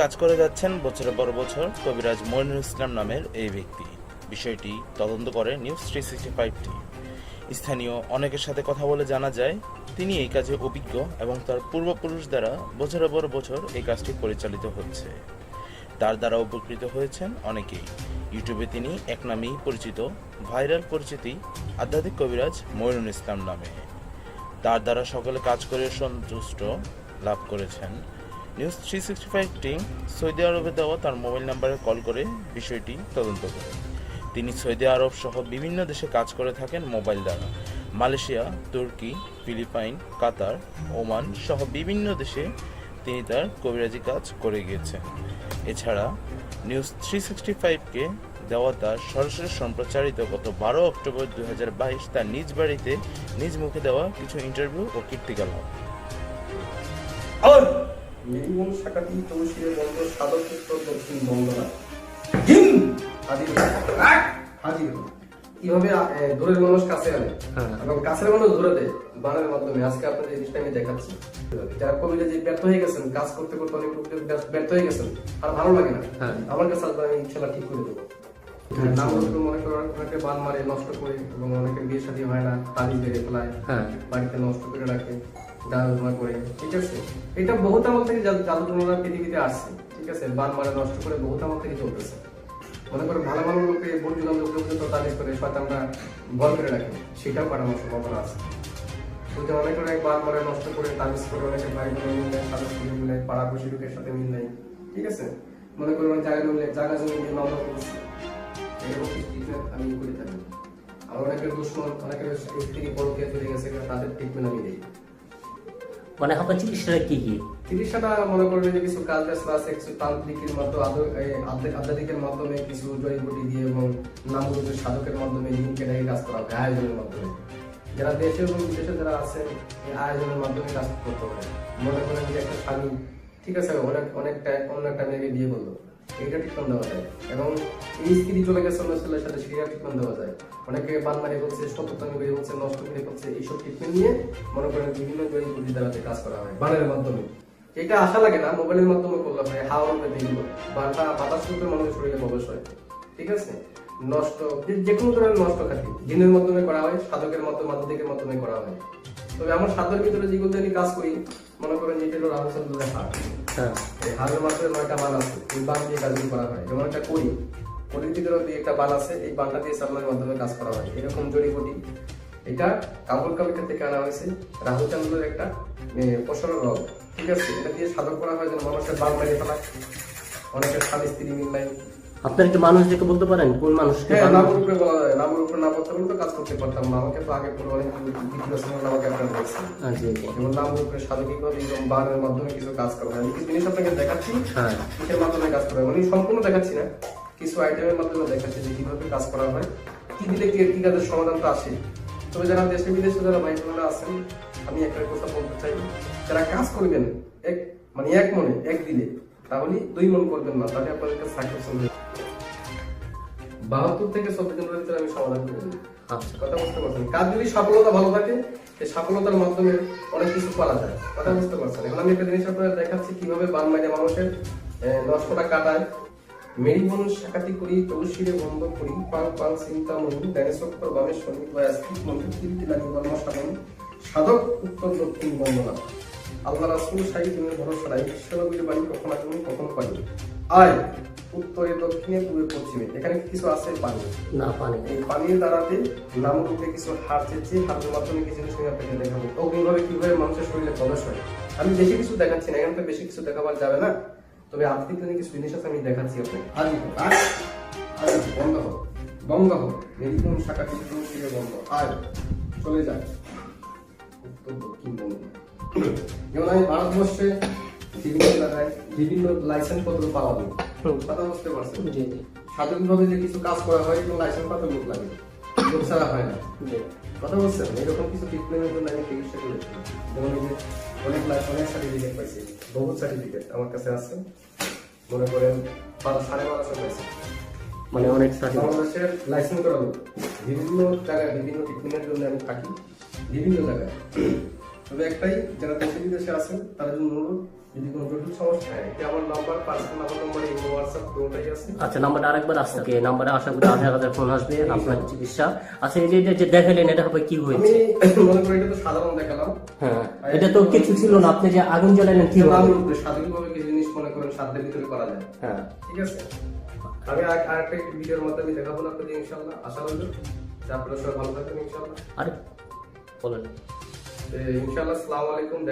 কাজ করে যাচ্ছেন বছরের পর বছর কবিরাজ মইনুল ইসলাম নামের এই ব্যক্তি। বিষয়টি তদন্ত করে নিউজ থ্রি সিক্সটি ফাইভটি স্থানীয় অনেকের সাথে কথা বলে জানা যায়, তিনি এই কাজে অভিজ্ঞ এবং তার পূর্বপুরুষ দ্বারা বছরের পর বছর এই কাজটি পরিচালিত হচ্ছে। তার দ্বারা উপকৃত হয়েছেন অনেকেই। ইউটিউবে তিনি এক নামেই পরিচিত, ভাইরাল পরিচিতি আধ্যাত্মিক কবিরাজ মইনুল ইসলাম নামে। তার দ্বারা সকলে কাজ করে সন্তুষ্ট লাভ করেছেন news three sixty five team Saudi আরবে দেওয়া তার মোবাইল নাম্বারে কল করে বিষয়টি তদন্ত করে। তিনি সৌদি আরব সহ বিভিন্ন দেশে কাজ করে থাকেন মোবাইল দ্বারা। মালয়েশিয়া, তুর্কি, ফিলিপাইন, কাতার, ওমান সহ বিভিন্ন দেশে তিনি তার কবিরাজি কাজ করে গিয়েছেন। এছাড়া নিউজ থ্রি সিক্সটি ফাইভকে দেওয়া তার সরাসরি সম্প্রচারিত গত বারো অক্টোবর দু হাজার বাইশ তার নিজ বাড়িতে নিজ মুখে দেওয়া কিছু ইন্টারভিউ ও কীর্তিকলাপ শাখাটি তৌসিরে বন্ধ উত্তর দক্ষিণ বন্দনা হাজির হাজির কীভাবে দূরের মানুষ কাছে আনে? এবং কাছের মানুষ দূরে দেয়? মাধ্যমে। আজকে আপনাদের এই জিনিসটা আমি দেখাচ্ছি। যারা কবিরা যে ব্যর্থ হয়ে গেছেন কাজ করতে করতে অনেক ব্যর্থ- হয়ে গেছেন আর ভালো লাগে না। আমার কাছে আসবে আমি ইনশাল্লাহ ঠিক করে দেবো। মনে করেন অনেকে বান মারে নষ্ট করে এবং অনেকে বিয়ে শাদী হয় না তালি বেড়ে ফেলায় বাড়িতে নষ্ট করে রাখে। জাদুটনা করে। ঠিক আছে? এটা বহুত আমল থেকে জাদু- জাদুটনা পৃথিবীতে আসছে। ঠিক আছে? বান নষ্ট করে বহুত আমল থেকে চলতেছে। মনে করেন ভালো ভালো লোকে বর্জুন লোককে পর্যন্ত তালিশ করে শয়তানরা বল করে রাখে। সেটাও কাটানোর সম্ভাবনা আছে। কিন্তু অনেক অনেক বান মারে নষ্ট করে তালিশ করে অনেকে ভাই বোনে মিল নেয় সাদা সুযোগ মিল নেয় পাড়া পড়শি লোকের সাথে মিল নেয় ঠিক আছে? মনে করেন অনেক জায়গা মিলে জায়গা জমি নিয়ে মামলা করছে। আমি করে থাকি। আর অনেকের দুশ্মন, অনেকের স্ত্রী পরকিয়া চলে গেছে তাদের ট্রিটমেন্ট আমি দিই। মানে আপনার চিকিৎসাটা কি কি? চিকিৎসাটা মনে করেন যে কিছু কাজ প্লাস কিছু তান্ত্রিকের মতো আধ্যাত্মিকের মাধ্যমে কিছু জড়িবুটি দিয়ে এবং নামগুলো সাধকের মাধ্যমে লিঙ্কে রেখে কাজ করা হয়, আয়োজনের মাধ্যমে। যারা দেশে এবং বিদেশে যারা আছেন, এই আয়োজনের মাধ্যমে কাজ করতে পারে মনে করেন যে একটা স্বামী ঠিক আছে অনেক, অনেকটা, অন্য একটা মেয়েকে বিয়ে করল। এইটা ট্রিটমেন্ট দেওয়া যায়। এবং এই স্ত্রী চলে গেছে অন্য ছেলের সাথে, সেটা ট্রিটমেন্ট দেওয়া যায়। অনেকে বান মারি করছে সত্যতানি বেরিয়ে হচ্ছে, নষ্ট করে করছে, এইসব ট্রিটমেন্ট নিয়ে মনে করেন বিভিন্ন জড়িবুটি দ্বারাতে কাজ করা হয়, বানের মাধ্যমে। এটা আশা লাগে না, মোবাইলের মাধ্যমে করলে হয়, হাওয়া রূপে দিল বানটা বাতাস রূপে মানুষের শরীরে প্রবেশ হয়। ঠিক আছে? নষ্ট, যে- কোনো ধরনের নষ্ট খাতি দিনের মাধ্যমে করা হয়, সাধকের মাধ্যমে মাধ্যমিকের মাধ্যমে করা হয়। তবে আমার সাধকের ভিতরে যেগুলো দিয়ে আমি কাজ করি মনে করেন যেটা হলো রাহুল চন্দ্রের হাট হ্যাঁ। এই হাজার মাসের নয়টা বান আছে এই বান দিয়ে কাজগুলো করা হয়। যেমন একটা করি করির ভিতরে দুই একটা বান আছে এই বানটা দিয়ে সামনের মাধ্যমে কাজ করা হয়। এরকম জড়িবটি এটা কাবুল কাবিকা থেকে আনা হয়েছে। রাহুল চন্দ্রের একটা পশরের রোগ ঠিক আছে? এটা দিয়ে সাধন করা হয় যেন মানুষের বান মেরে ফেলা। অনেকের স্বামী স্ত্রী মিল নাই। আপনার একটা মানুষ মানুষদেরকে বলতে পারেন কোন মানুষকে হ্যাঁ? নামের উপরে বলা যায়। নামের উপরে না বলতে পারলে তো কাজ করতে পারতাম না। আমাকে তো আগে পুরো অনেক ডিপ্রেশন আমাকে আপনার বলছে হ্যাঁ, জি। যেমন নামের উপরে সাধকিকভাবে এবং বানের মাধ্যমে কিছু কাজ করা হয়। কিছু জিনিস আপনাকে দেখাচ্ছি হ্যাঁ। কিসের মাধ্যমে কাজ করা হয়। মানে সম্পূর্ণ দেখাচ্ছি না। কিছু আইটেমের মাধ্যমে দেখাচ্ছি যে কীভাবে কাজ করা হয় কি দিলে কি কি কাজের সমাধানটা আসে তবে যারা দেশে বিদেশে যারা ভাই বোনেরা আছেন আমি একটা কথা বলতে চাই। যারা কাজ করবেন এক মানে এক মনে এক দিলে তাহলে দুই মন করবেন না। তাহলে আপনাদের কাছে সাকসেস হবে বাহাত্তর থেকে চব্বিশ দিনের ভিতরে আমি সমাধান করে দিই আচ্ছা কথা বুঝতে পারছেন। কাজ যদি সফলতা ভালো থাকে এই সফলতার মাধ্যমে অনেক কিছু করা যায়। কথা বুঝতে পারছেন? এখন আমি একটা জিনিস আপনাদের দেখাচ্ছি, কীভাবে বান মাইনে মানুষের নষ্টটা কাটায়। মেরিবন শাখাতি করি তুলসীরে বন্ধ করি, পাং চিন্তা জ্ঞানেশ্বর বা স্থিত মন্ত্র কীর্তি বর্ম সাধন। সাধক, উত্তর, দক্ষিণ বন্দনা আল্লাহ রাসুল সাহি তুমি ভরসা রাই কখন আসবে কখন পাই আয় উত্তরে দক্ষিণে পূর্বে পশ্চিমে। এখানে কিছু আছে পানি। না পানি এই পানির দ্বারাতে নাম রূপে কিছু হার চেয়েছি হাতের মাধ্যমে কিছু আমি আপনাকে দেখাবো। অগ্নিভাবে কীভাবে মানুষের শরীরে প্রবেশ হয়? আমি বেশি কিছু দেখাচ্ছি না এখানে তো বেশি কিছু দেখাবার যাবে না। তবে আর্থিক কিছু জিনিস আছে আমি দেখাচ্ছি আপনাকে। হোক, আজ আজ বন্ধ হোক বন্ধ হোক মেডিকম শাখা কিন্তু ফিরে বন্ধ আজ চলে যায় উত্তর দক্ষিণ বন্ধ যেমন আমি ভারতবর্ষে বিভিন্ন জায়গায় বিভিন্ন লাইসেন্স পত্র পাওয়া যায়। কথা বুঝতে পারছেন? জি স্বাধীনভাবে যে কিছু কাজ করা হয় এগুলো লাইসেন্স পাতে লোক লাগে লোক ছাড়া হয় না। কথা বলছেন এরকম কিছু ট্রিটমেন্টের জন্য আমি চিকিৎসা করেছি যেমন এই যে অনেক অনেক সার্টিফিকেট পাইছি। বহুত সার্টিফিকেট আমার কাছে আছে। মনে করেন বারো সাড়ে বারোশো পাইছি। মানে অনেক বাংলাদেশের লাইসেন্স করা লোক। বিভিন্ন জায়গায় বিভিন্ন ট্রিটমেন্টের জন্য আমি থাকি। বিভিন্ন জায়গায়। তবে একটাই যারা দেশে বিদেশে আছেন তারা জন্য অনুরোধ যদি কোনো জটিল সমস্যা হয় এটা আমার নাম্বার পার্সোনাল আমার নাম্বার এই হোয়াটসঅ্যাপ কোনোটাই আছে। আচ্ছা নাম্বারটা আরেকবার আসছে। ওকে নাম্বারে আশা করি হাজার হাজার ফোন আসবে আপনার চিকিৎসা। আচ্ছা এই যে এটা যে দেখালেন এটা হবে কি আমি মনে করি এটা তো সাধারণ দেখালাম। হ্যাঁ এটা তো কিছু ছিল না আপনি যে আগুন জ্বালালেন কি হবে? আমি স্বাধীনভাবে জিনিস মনে করেন সাধ্যের ভিতরে করা যায়। হ্যাঁ। ঠিক আছে? আমি আর- আরেকটা ভিডিওর মাধ্যমে দেখাবো আপনাদের আশা রইল আপনারা সবাই ভালো থাকবেন ইনশাল্লাহ আরে বলেন। তো ইনশাল্লাহ আসসালামু আলাইকুম।